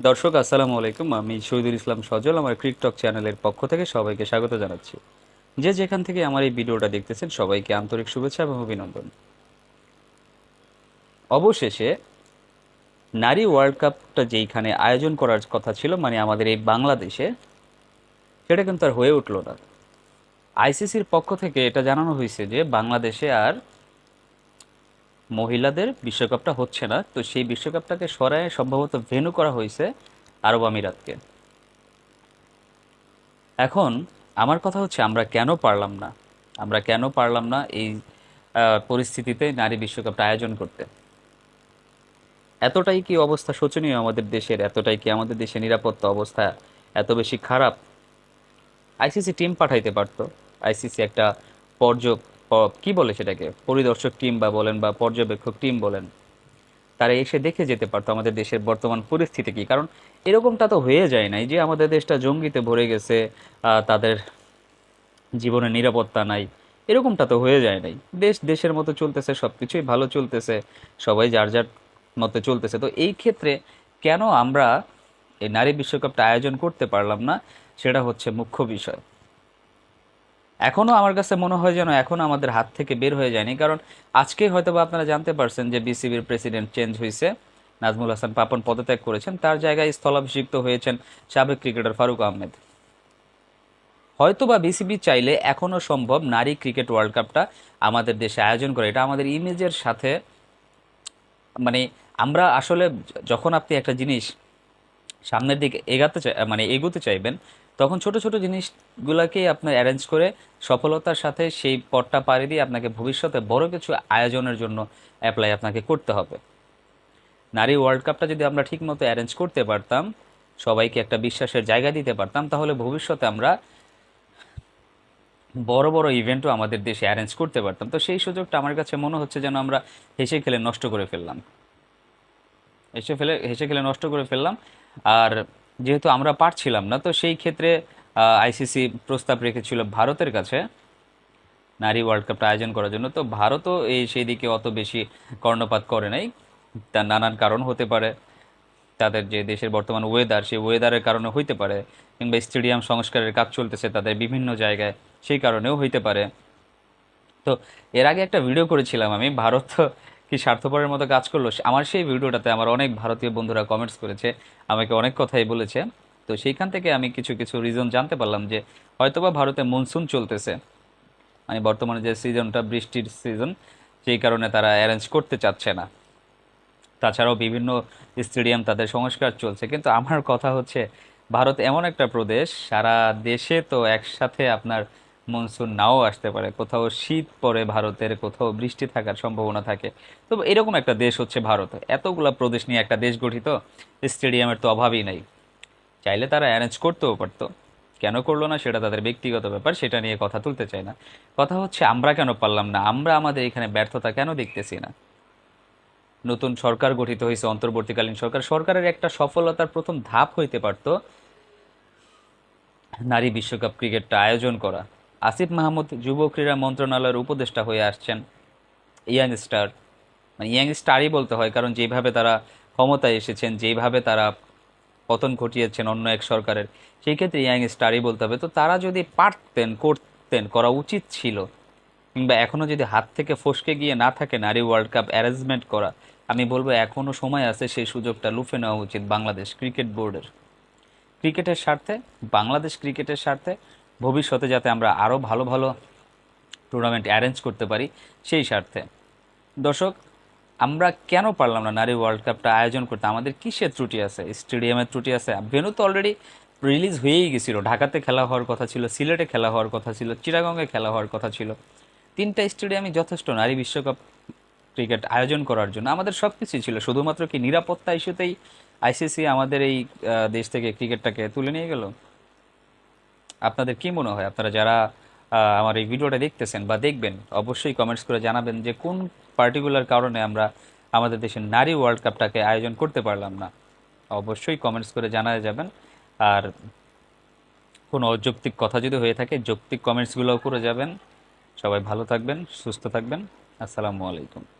দর্শক, আসসালামু আলাইকুম। আমি শহীদুল ইসলাম সজল, আমার ক্রিকটক চ্যানেলের পক্ষ থেকে সবাইকে স্বাগত জানাচ্ছি। যে যেখান থেকে আমার এই ভিডিওটা দেখতেছেন, সবাইকে আন্তরিক শুভেচ্ছা এবং অভিনন্দন। অবশেষে নারী ওয়ার্ল্ড কাপটা যেইখানে আয়োজন করার কথা ছিল মানে আমাদের এই বাংলাদেশে, সেটা কিন্তু আর হয়ে উঠল না। আইসিসির পক্ষ থেকে এটা জানানো হয়েছে যে, বাংলাদেশে আর মহিলাদের বিশ্বকাপটা হচ্ছে না। তো সেই বিশ্বকাপটাকে সরায় সম্ভবত ভেনু করা হয়েছে আরব আমিরাতকে। এখন আমার কথা হচ্ছে, আমরা কেন পারলাম না? আমরা কেন পারলাম না এই পরিস্থিতিতে নারী বিশ্বকাপটা আয়োজন করতে? এতটাই কি অবস্থা শোচনীয় আমাদের দেশের? এতটাই কি আমাদের দেশের নিরাপত্তা অবস্থা এত বেশি খারাপ? আইসিসি টিম পাঠাইতে পারতো। আইসিসি একটা পর্য প- কি বলে সেটাকে? পরিদর্শক টিম বা বলেন বা পর্যবেক্ষক টিম বলেন, তারা এসে দেখে যেতে পারতো আমাদের দেশের বর্তমান পরিস্থিতি কি। কারণ এরকমটা তো হয়ে যায় নাই যে আমাদের দেশটা জঙ্গিতে ভরে গেছে তাদের জীবনে নিরাপত্তা নাই। এরকমটা তো হয়ে যায় নাই। দেশ দেশের মতো চলতেছে সব কিছুই ভালো চলতেছে, সবাই যার যার মতো চলতেছে। তো এই ক্ষেত্রে কেন আমরা এই নারী বিশ্বকাপটা আয়োজন করতে পারলাম না, সেটা হচ্ছে মুখ্য বিষয়। এখনও আমার কাছে মনে হয় যেন এখনও আমাদের হাত থেকে বের হয়ে যায়নি। কারণ আজকে হয়তো বা আপনারা জানতে পারছেন যে বিসিবির প্রেসিডেন্ট চেঞ্জ হয়েছে। নাজমুল হাসান পাপন পদত্যাগ করেছেন। তার জায়গায় স্থলাভিষিক্ত হয়েছেন সাবেক ক্রিকেটার ফারুক আহমেদ। হয়তোবা বিসিবি চাইলে এখনও সম্ভব নারী ক্রিকেট ওয়ার্ল্ড কাপটা আমাদের দেশে আয়োজন করে। এটা আমাদের ইমেজের সাথে মানে আমরা আসলে যখন আপনি একটা জিনিস সামনের দিকে এগাতে চাই মানে এগোতে চাইবেন তখন ছোট ছোট জিনিসগুলোকেই আপনার অ্যারেঞ্জ করে সফলতার সাথে সেই পথটা পাড়ি দিয়ে আপনাকে ভবিষ্যতে বড় কিছু আয়োজনের জন্য অ্যাপ্লাই আপনাকে করতে হবে। নারী ওয়ার্ল্ড কাপটা যদি আমরা ঠিকমতো অ্যারেঞ্জ করতে পারতাম, সবাইকে একটা বিশ্বাসের জায়গা দিতে পারতাম, তাহলে ভবিষ্যতে আমরা বড় বড় ইভেন্টও আমাদের দেশে অ্যারেঞ্জ করতে পারতাম। তো সেই সুযোগটা আমার কাছে মনে হচ্ছে যেন আমরা হেসে খেলে নষ্ট করে ফেললাম। হেসে ফেলে, হেসে খেলে নষ্ট করে ফেললাম। আর যেহেতু আমরা পারছিলাম না, তো সেই ক্ষেত্রে আইসিসি প্রস্তাব রেখেছিল ভারতের কাছে নারী ওয়ার্ল্ড কাপটা আয়োজন করার জন্য। তো ভারতও এই সেই দিকে অত বেশি কর্ণপাত করে নাই। তার নানান কারণ হতে পারে। তাদের যে দেশের বর্তমান ওয়েদার সেই ওয়েদারের কারণে হইতে পারে। কিংবা স্টেডিয়াম সংস্কারের কাজ চলতেছে তাদের বিভিন্ন জায়গায়, সেই কারণেও হইতে পারে। তো এর আগে একটা ভিডিও করেছিলাম আমি, ভারত কি স্বার্থপরের মতো কাজ করল? আমার সেই ভিডিওটাতে আমার অনেক ভারতীয় বন্ধুরা কমেন্টস করেছে, আমাকে অনেক কথাই বলেছে। তো সেইখান থেকে আমি কিছু কিছু রিজন জানতে পারলাম যে হয়তোবা ভারতে মনসুন চলতেছে। মানে বর্তমানে যে সিজনটা বৃষ্টির সিজন সেই কারণে তারা অ্যারেঞ্জ করতে চাচ্ছে না। তাছাড়াও বিভিন্ন স্টেডিয়াম তাদের সংস্কার চলছে। কিন্তু আমার কথা হচ্ছে, ভারত এমন একটা প্রদেশ, সারা দেশে তো একসাথে আপনার মনসুন নাও আসতে পারে। কোথাও শীত পড়ে ভারতের, কোথাও বৃষ্টি থাকার সম্ভাবনা থাকে। তো এরকম একটা দেশ হচ্ছে ভারত। এতগুলা প্রদেশ নিয়ে একটা দেশ গঠিত, স্টেডিয়ামের তো অভাবই নাই। চাইলে তারা অ্যারেঞ্জ করতেও পারতো। কেন করল না সেটা তাদের ব্যক্তিগত ব্যাপার, সেটা নিয়ে কথা তুলতে চাই না। কথা হচ্ছে আমরা কেন পারলাম না? আমরা আমাদের এখানে ব্যর্থতা কেন দেখতেছি না? নতুন সরকার গঠিত হয়েছে, অন্তর্বর্তীকালীন সরকার। সরকারের একটা সফলতার প্রথম ধাপ হইতে পারত নারী বিশ্বকাপ ক্রিকেটটা আয়োজন করা। আসিফ মাহমুদ যুব ক্রীড়া মন্ত্রণালয়ের উপদেষ্টা হয়ে আসছেন। ইয়াং স্টার মানে ইয়াং স্টারই বলতে হয়, কারণ যেভাবে তারা ক্ষমতায় এসেছেন, যেভাবে তারা পতন ঘটিয়েছেন অন্য এক সরকারের, সেই ক্ষেত্রে ইয়াং স্টারই বলতে হবে। তো তারা যদি পারতেন, করতেন, করা উচিত ছিল, কিংবা এখনও যদি হাত থেকে ফসকে গিয়ে না থাকে নারী ওয়ার্ল্ড কাপ অ্যারেঞ্জমেন্ট করা, আমি বলব এখনও সময় আছে সেই সুযোগটা লুফে নেওয়া উচিত বাংলাদেশ ক্রিকেট বোর্ডের। ক্রিকেটের স্বার্থে, বাংলাদেশ ক্রিকেটের স্বার্থে ভবিষ্যতে যাতে আমরা আরও ভালো ভালো টুর্নামেন্ট অ্যারেঞ্জ করতে পারি, সেই স্বার্থে। দর্শক, আমরা কেন পারলাম না নারী ওয়ার্ল্ড কাপটা আয়োজন করতে? আমাদের কিসের ত্রুটি আছে? স্টেডিয়ামের ত্রুটি আছে? ভেনু তো অলরেডি রিলিজ হয়েই গেছিল। ঢাকাতে খেলা হওয়ার কথা ছিল, সিলেটে খেলা হওয়ার কথা ছিল, চিটাগংয়ে খেলা হওয়ার কথা ছিল। তিনটা স্টেডিয়ামই যথেষ্ট নারী বিশ্বকাপ ক্রিকেট আয়োজন করার জন্য। আমাদের সব কিছুই ছিল, শুধুমাত্র কি নিরাপত্তা ইস্যুতেই আইসিসি আমাদের এই দেশ থেকে ক্রিকেটটাকে তুলে নিয়ে গেল? আপনাদের কি মনে হয়? আপনারা যারা আমার এই ভিডিওটা দেখতেছেন বা দেখবেন, অবশ্যই কমেন্টস করে জানাবেন যে কোন পার্টিকুলার কারণে আমরা আমাদের দেশের নারী ওয়ার্ল্ড কাপটাকে আয়োজন করতে পারলাম না। অবশ্যই কমেন্টস করে জানা যাবেন। আর কোনো অযৌক্তিক কথা যদি হয়ে থাকে, যৌক্তিক কমেন্টসগুলোও করে যাবেন। সবাই ভালো থাকবেন, সুস্থ থাকবেন। আসসালামু আলাইকুম।